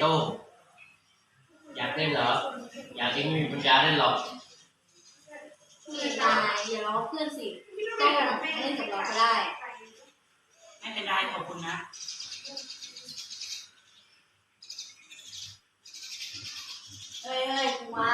โต้อยากเล่นเหรอ อยากเองไม่มีปัญญาเล่นหรอกพี่ตายอย่าล้อเพื่อนสิโต้เล่นกับเราก็ได้ ไม่เป็นไรขอบคุณนะเฮ้ยเฮ้ยกูว่า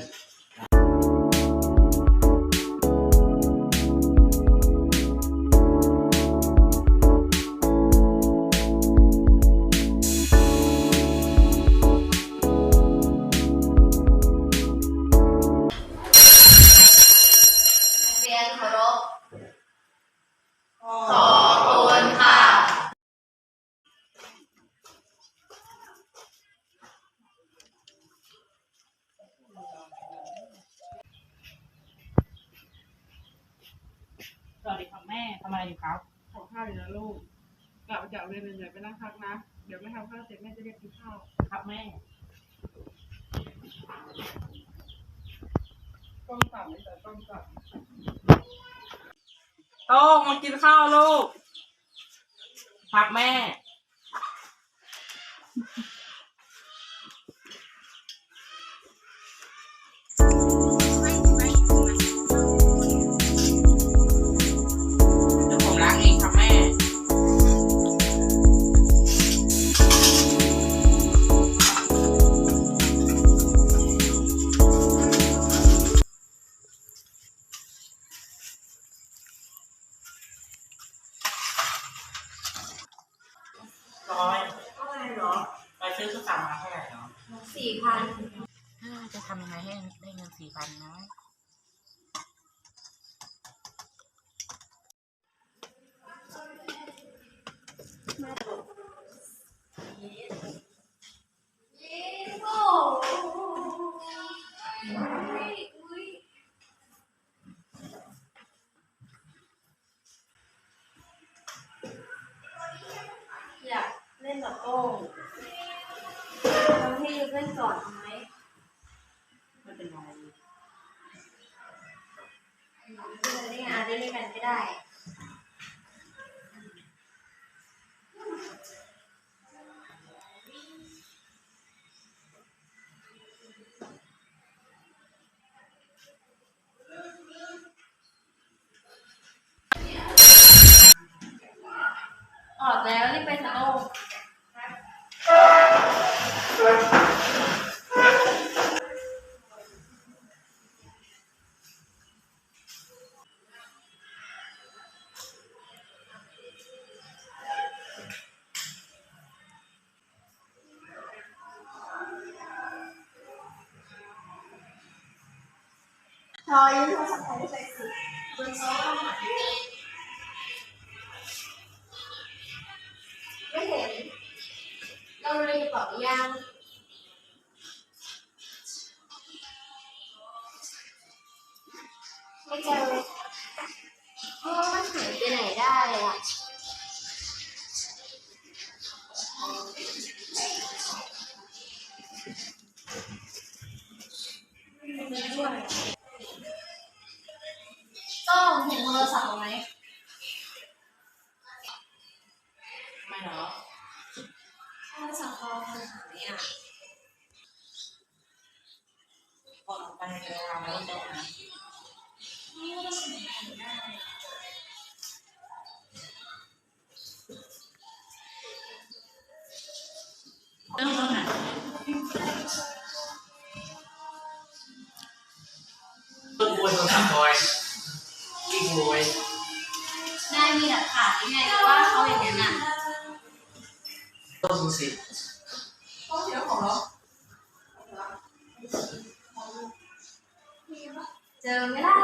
thank ำอะไรอยู่ครับ ขอข้าวอยู่นะลูกกลับมาจากเรียนเหนื่อยๆไปนั่งพักนะ เดี๋ยวแม่ทำข้าวเสร็จแม่จะเรียกกินข้าว ครับแม่ต้มตับไม่ใส่ต้มตับโต้งมากินข้าวลูก ครับแม่เดี๋ ทำยังไงให้ได้เงินสี่พันนะอยากเล่นกับโต้งเราให้เล่นก่อนเอาไหม เล่นอาจจะเล่นกันก็ได้ ทอยยืนโทรศัพท์ถ่ายรูปไปสิบนโต๊ะไม่เห็ โทรศัพท์เขาหายอะก่อนออกไปเวลาไม่ต้องโต๊ะนะเริ่มต้นไหนต้นกล้วยโทรศัพท์บอยกิ้งรวยนายมีหลักฐานยังไงว่าเขาอย่างนั้นอะ ต้นดูสิต้องเสียของเหรอเจอไหมล่ะ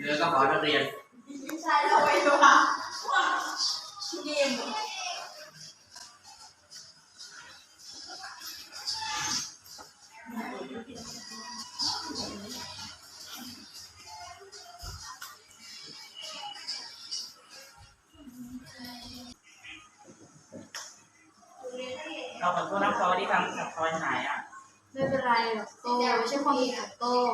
เรือกระเป๋านักเรียน ไม่ใช่เราไปดูค่ะเรียนเรียนนักเเราขอโทษนะพลอยที่ทำกับพลอยหายอะ ไม่เป็นไรหรอกโต้งไม่ใช่ความผิดของโต้ง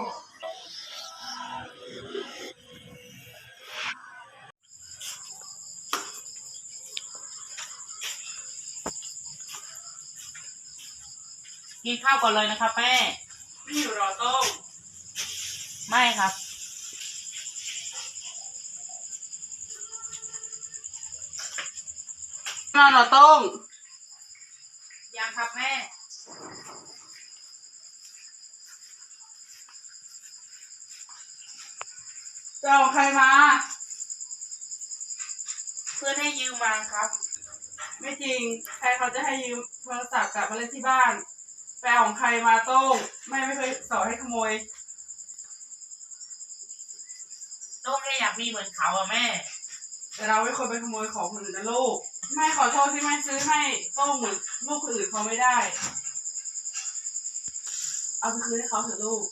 กินข้าวก่อนเลยนะครับแม่ ไม่อยู่รอโต้งไม่ครับ รอรอโต้ง ยังครับแม่จะเอาใครมา เพื่อนให้ยืมมาครับ ไม่จริง ใครเขาจะให้ยืมโทรศัพท์กลับมาเล่นที่บ้านไปเอาของใครมาโต้งแม่ไม่เคยสอนให้ขโมย โต้งแค่อยากมีเหมือนเขาอะแม่ แต่เราไม่ควรไปขโมยของคนอื่นนะลูก แม่ขอโทษที่แม่ซื้อให้โต้งเหมือนลูกคนอื่นเขาไม่ได้ เอาไปคืนให้เขาเถอะลูก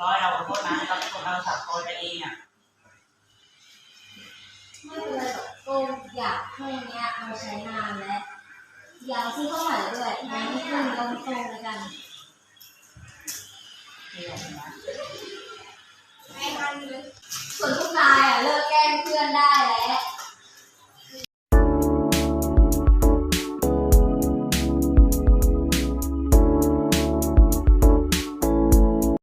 ร้อยเราขอโทษนะเราเป็นคนเราสับพลอยไปเองอะ ไม่เป็นไรหรอกโต้งอยากเครื่องเนี้ยมาใช้นานแล้วอ ยาวขึ้นเข้าไหร่ด้วยนเครื่องเราไม่โต้งเลยกันเดี๋ยวนะไม่ทันเลย